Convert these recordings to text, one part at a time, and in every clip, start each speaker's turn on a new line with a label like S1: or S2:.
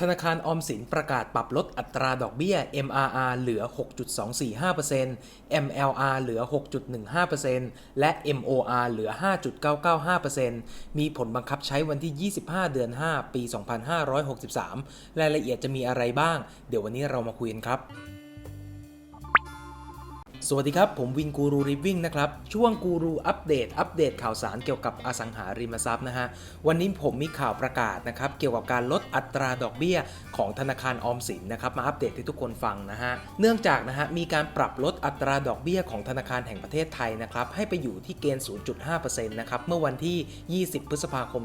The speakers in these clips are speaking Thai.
S1: ธนาคารออมสินประกาศปรับลดอัตราดอกเบี้ย MRR เหลือ 6.245% MLR เหลือ 6.15%และ MOR เหลือ 5.995%มีผลบังคับใช้วันที่ 25 เดือน 5 ปี 2563 รายละเอียดจะมีอะไรบ้าง เดี๋ยววันนี้เรามาคุยกันครับ สวัสดีครับ ผมวินกูรูริฟวิ่งนะครับ ช่วงกูรูอัปเดต อัปเดตข่าวสารเกี่ยวกับอสังหาริมทรัพย์นะฮะ วันนี้ผมมีข่าวประกาศนะครับ เกี่ยวกับการลดอัตราดอกเบี้ยของธนาคารออมสินนะครับ มาอัปเดตให้ทุกคนฟังนะฮะ เนื่องจากนะฮะ มีการปรับลดอัตราดอกเบี้ยของธนาคารแห่งประเทศไทยนะครับ ให้ไปอยู่ที่เกณฑ์ 0.5%นะครับ เมื่อวันที่ 20 พฤษภาคม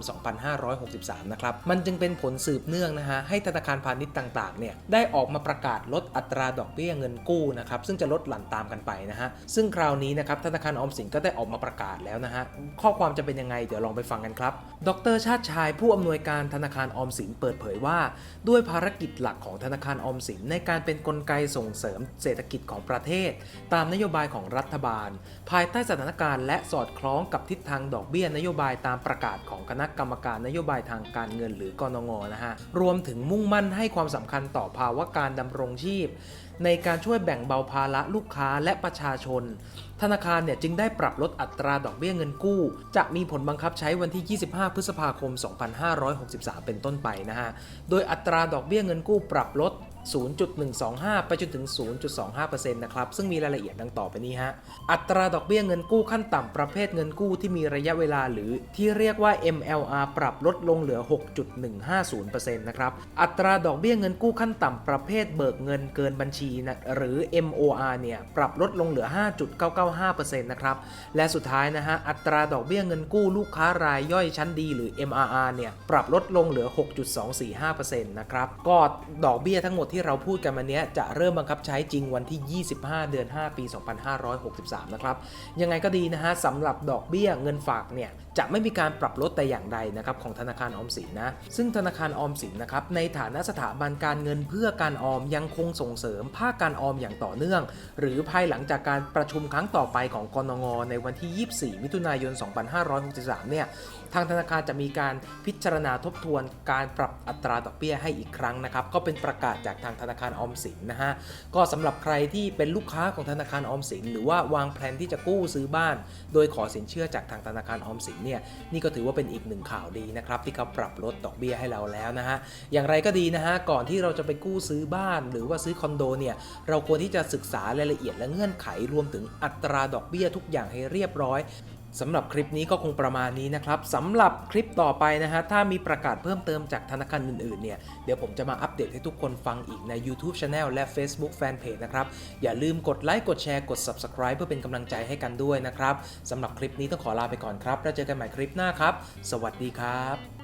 S1: 2563 นะครับ มันจึงเป็นผลสืบเนื่องนะฮะ ให้ธนาคารพาณิชย์ต่างๆ เนี่ย ได้ออกมาประกาศลดอัตราดอกเบี้ยเงินกู้นะครับ ซึ่งจะลดหลั่นตามกันไปนะฮะ ซึ่งคราวนี้นะครับธนาคารออมสินก็ได้ออกมาประกาศแล้วนะฮะ ข้อความจะเป็นยังไงเดี๋ยวลองไปฟังกันครับ ดรชาติชายผู้อำนวยการธนาคารออมสินเปิดเผยว่า ด้วยภารกิจหลักของธนาคารออมสินในการเป็นนกลไกส่งเสริมเศรษฐกิจของประเทศ ตามนโยบายของรัฐบาล ภายใต้สถานการณ์และสอดคล้องกับทิศทางดอกเบี้ยนโยบายตามประกาศของคณะกรรมการนโยบายทางการเงินหรือกนงนะฮะ รวมถึงมุ่งมั่นให้ความสำคัญต่อภาวะการดำรงชีพ ในการช่วยแบ่งเบาภาระลูกค้าและประชาชน ธนาคารเนี่ยจึงได้ปรับลดอัตราดอกเบี้ยเงินกู้ จะมีผลบังคับใช้วันที่ 25 พฤษภาคม 2563 เป็นต้นไปนะฮะ โดยอัตราดอกเบี้ยเงินกู้ปรับลด 0.125 ไปจนถึง 0.25%นะครับ ซึ่งมีรายละเอียดดังต่อไปนี้ฮะ อัตราดอกเบี้ยเงินกู้ขั้นต่ำประเภทเงินกู้ที่มีระยะเวลาหรือที่เรียกว่า MLR ปรับลดลงเหลือ 6.150%นะครับ อัตราดอกเบี้ยเงินกู้ขั้นต่ำประเภทเบิกเงินเกินบัญชีนะหรือ MOR เนี่ย ปรับลดลงเหลือ 5.995%นะครับ และสุดท้ายนะฮะ อัตราดอกเบี้ยเงินกู้ลูกค้ารายย่อยชั้นดีหรือ MRR เนี่ย ปรับลดลงเหลือ 6.245%นะครับ ก็ดอกเบี้ยทั้งหมดที่เราพูดกันมาเนี้ยจะเริ่มบังคับใช้จริงวันที่ 25 เดือน 5 ปี 2563 นะครับ ยังไงก็ดีนะฮะสำหรับดอกเบี้ยเงินฝากเนี่ยจะไม่มีการปรับลดแต่อย่างใดนะครับของธนาคารออมสินนะ ซึ่งธนาคารออมสินนะครับในฐานะสถาบันการเงินเพื่อการออมยังคงส่งเสริมภาคการออมอย่างต่อเนื่อง หรือภายหลังจากการประชุมครั้งต่อไปของกรนงในวันที่ 24 มิถุนายน 2563 เนี่ยทางธนาคารจะมีการพิจารณาทบทวนการปรับอัตราดอกเบี้ยให้อีกครั้งนะครับ ก็เป็นประกาศจากทางธนาคารออมสินนะฮะก็สำหรับใครที่เป็นลูกค้าของธนาคารออมสิน หรือว่าวางแผนที่จะกู้ซื้อบ้าน โดยขอสินเชื่อจากทางธนาคารออมสินเนี่ยนี่ก็ถือว่าเป็นอีกหนึ่งข่าวดีนะครับที่เขาปรับลดดอกเบี้ยให้เราแล้วนะฮะอย่างไรก็ดีนะฮะก่อนที่เราจะไปกู้ซื้อบ้าน หรือว่าซื้อคอนโดเนี่ยเราควรที่จะศึกษารายละเอียดและเงื่อนไขรวมถึงอัตราดอกเบี้ยทุกอย่างให้เรียบร้อย สำหรับคลิปนี้ก็คงประมาณนี้นะครับสำหรับคลิปต่อไปนะฮะถ้ามีประกาศเพิ่มเติมจากธนาคารอื่นๆเนี่ยเดี๋ยวผมจะมาอัปเดตให้ทุกคนฟังอีกใน YouTube Channel และ Facebook Fanpage นะครับ อย่าลืมกดไลค์กดแชร์กด Subscribe เพื่อเป็นกำลังใจให้กันด้วยนะครับสำหรับคลิปนี้ต้องขอลาไปก่อนครับ แล้วเจอกันใหม่คลิปหน้าครับ สวัสดีครับ